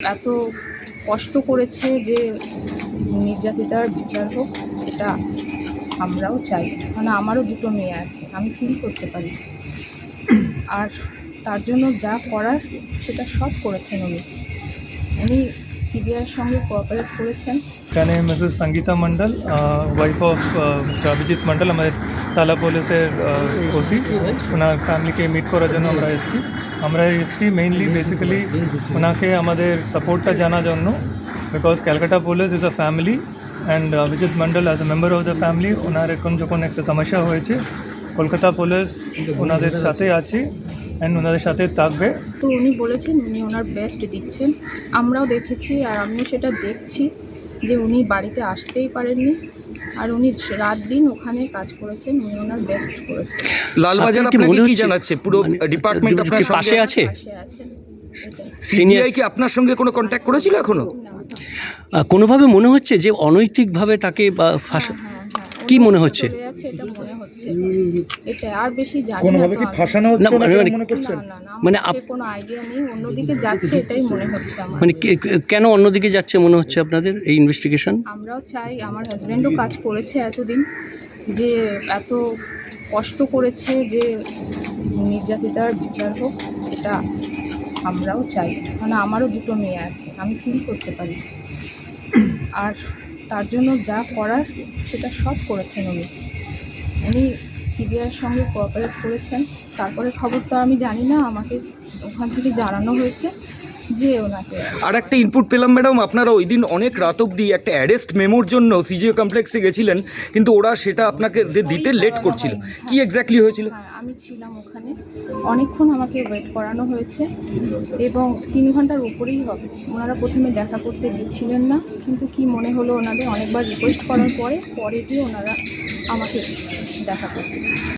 এত কষ্ট করেছে যে নির্যাতিতার বিচার হোক, এটা আমরাও চাই। মানে আমারও দুটো মেয়ে আছে, আমি ফিল করতে পারি। আর তার জন্য যা করার, সেটা সব করেছেন উনি। উনি সিবিআইয়ের সঙ্গে কোঅপারেট করেছেন। এখানে Mrs Sangeeta Mondal wife of mister Abhijit Mondal আমাদের তালা পুলিশের ওসি ওনার ফ্যামিলিকে মিট করার জন্য আমরা এসেছি। আমরা এসেছি মেইনলি বেসিক্যালি ওনাকে আমাদের সাপোর্টটা জানার জন্য because Calcutta police is a family and Abhijit Mondal as a member of the family ওনার এখন যখন একটা সমস্যা হয়েছে কলকাতা পুলিশ ওনাদের সাথে আছে। অ্যান্ড ওনাদের সাথে থাকবে। তো উনি বলেছেন উনি ওনার বেস্ট দিচ্ছেন। আমরাও দেখেছি আর আমিও সেটা দেখছি যে উনি বাড়িতে আসতেই পারেননি। আর উনি রাত দিন ওখানে কাজ করেছেন উনি ওনার বেস্ট করেছেন। লালবাজার আপনাকে কি জানাচ্ছে? পুরো মানে, ডিপার্টমেন্ট আপনার পাশে আছে? পাশে আছেন। সিবিআই কি আপনার সঙ্গে কোনো কন্ট্যাক্ট করেছিল এখনও? কোনোভাবে মনে হচ্ছে যে অনৈতিকভাবে তাকে বা ফাঁসা হ্যাঁ, হ্যাঁ। কি মনে হচ্ছে? চলে যাচ্ছে এটা মনে হচ্ছে। এটা আর বেশি জানি না কোনোভাবে তো আমি। ফাঁসানো হচ্ছে না মানে- মনে করছেন? না, না, না, মানে আপ- সে কোনো আইডিয়া নেই। অন্যদিকে যাচ্ছে এটাই মনে হচ্ছে আমার। মানে কে- কে- কেন অন্যদিকে যাচ্ছে মনে হচ্ছে আপনাদের এই ইনভেস্টিগেশন আমরাও চাই আমার হাজব্যান্ডও কাজ করেছে এতদিন যে এত কষ্ট করেছে যে নির্যাতিতার বিচার হোক এটা আমরাও চাই। মানে আমারও দুটো মেয়ে আছে আমি ফিল করতে পারি। আর তার জন্য যা করার সেটা সব করেছেন উনি। উনি সিবিআইয়ের সঙ্গে কোঅপারেট করেছেন। তারপরে খবর তো আমি জানি না, আমাকে ওখান থেকে জানানো হয়েছে। যে ওনাকে। আর একটা ইনপুট পেলাম ম্যাডাম আপনারা ওই দিন অনেক রাত অবধি একটা অ্যারেস্ট মেমোর জন্য সিজিও কমপ্লেক্সে গেছিলেন কিন্তু ওরা সেটা আপনাকে দিতে লেট করছিল। কি এক্স্যাক্টলি হয়েছিল? হ্যাঁ আমি ছিলাম ওখানে। অনেকক্ষণ আমাকে ওয়েট করানো হয়েছে এবং তিন ঘণ্টার উপরেই হবে। ওনারা প্রথমে দেখা করতে দিচ্ছিলেন না কিন্তু কি মনে হলো ওনাদের? অনেকবার রিকোয়েস্ট করার পরে পরে গিয়ে ওনারা আমাকে দেখা করতে।